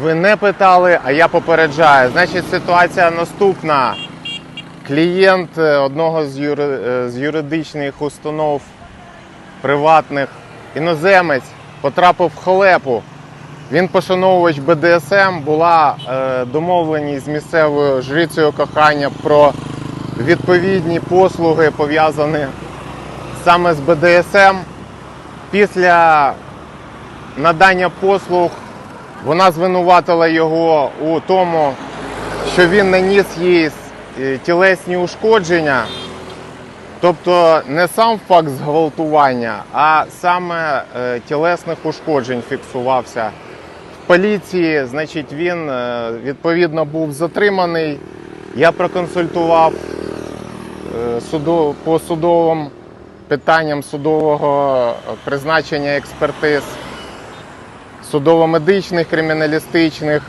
Ви не питали, а я попереджаю. Значить, ситуація наступна. Клієнт е, одного з, юри... е, з юридичних установ приватних іноземець потрапив в халепу. Він пошановувач БДСМ, була е, домовленість з місцевою жрицею кохання про відповідні послуги, пов'язані саме з БДСМ. Після надання послуг вона звинуватила його у тому, що він наніс їй е, тілесні ушкодження. Тобто не сам факт зґвалтування, а саме е, тілесних ушкоджень фіксувався. В поліції, значить, він е, відповідно був затриманий. Я проконсультував по судовим питанням судового призначення експертиз, судово-медичних, криміналістичних,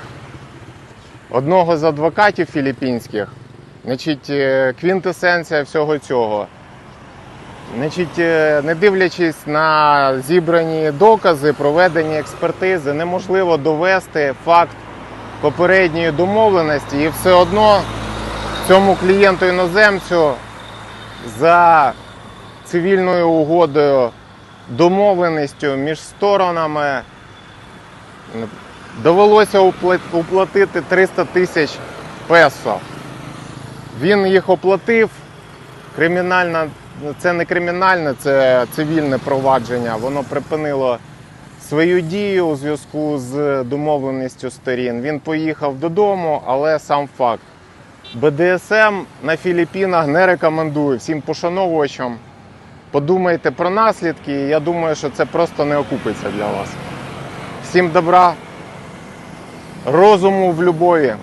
одного з адвокатів філіппінських. Значить, е, квінтесенція всього цього. Значить, е, не дивлячись на зібрані докази, проведені експертизи, неможливо довести факт попередньої домовленості, і все одно цьому клієнту іноземцю за цивільною угодою, домовленістю між сторонами довелося уплатити 300 тисяч песо. Він їх оплатив. Кримінальна, це не кримінальне, це цивільне провадження. Воно припинило свою дію у зв'язку з домовленістю сторін. Він поїхав додому, але сам факт. БДСМ на Філіппінах не рекомендую всім пошановувачам. Подумайте про наслідки. і Я думаю, що це просто не окупиться для вас. Всім добра, розуму в любові.